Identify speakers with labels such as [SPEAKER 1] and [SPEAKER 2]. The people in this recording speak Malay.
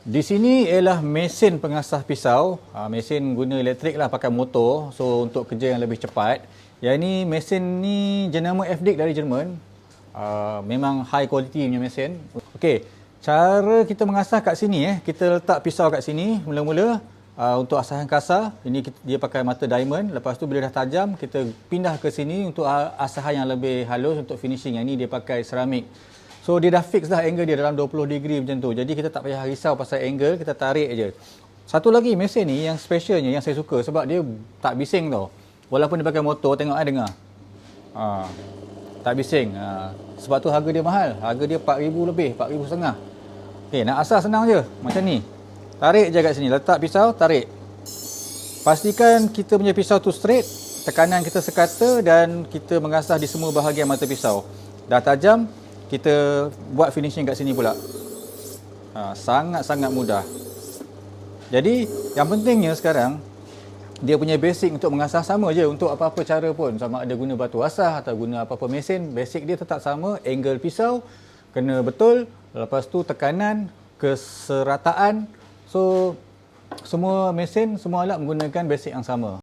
[SPEAKER 1] Di sini ialah mesin pengasah pisau. Ha, mesin guna elektrik lah pakai motor. So untuk kerja yang lebih cepat. Yang ini mesin ni jenama FDIC dari Jerman. Uh, memang high quality punya mesin. Okey, cara kita mengasah kat sini eh. Kita letak pisau kat sini mula-mula uh, untuk asahan kasar. Ini kita, dia pakai mata diamond. Lepas tu bila dah tajam kita pindah ke sini untuk asahan yang lebih halus untuk finishing. Yang ini dia pakai ceramik. So dia dah fix dah angle dia dalam 20 degree macam tu. Jadi kita tak payah risau pasal angle, kita tarik je. Satu lagi mesin ni yang specialnya yang saya suka sebab dia tak bising tau. Walaupun dia pakai motor tengok ah dengar. Ha, tak bising. Ha, sebab tu harga dia mahal. Harga dia 4000 lebih, 4000 setengah. Okey, nak asah senang je. Macam ni. Tarik je kat sini, letak pisau, tarik. Pastikan kita punya pisau tu straight, tekanan kita sekata dan kita mengasah di semua bahagian mata pisau. Dah tajam, kita buat finishing kat sini pula. Ha, sangat-sangat mudah. Jadi, yang pentingnya sekarang, dia punya basic untuk mengasah sama je untuk apa-apa cara pun. Sama ada guna batu asah atau guna apa-apa mesin, basic dia tetap sama. Angle pisau kena betul. Lepas tu tekanan, keserataan. So, semua mesin, semua alat menggunakan basic yang sama.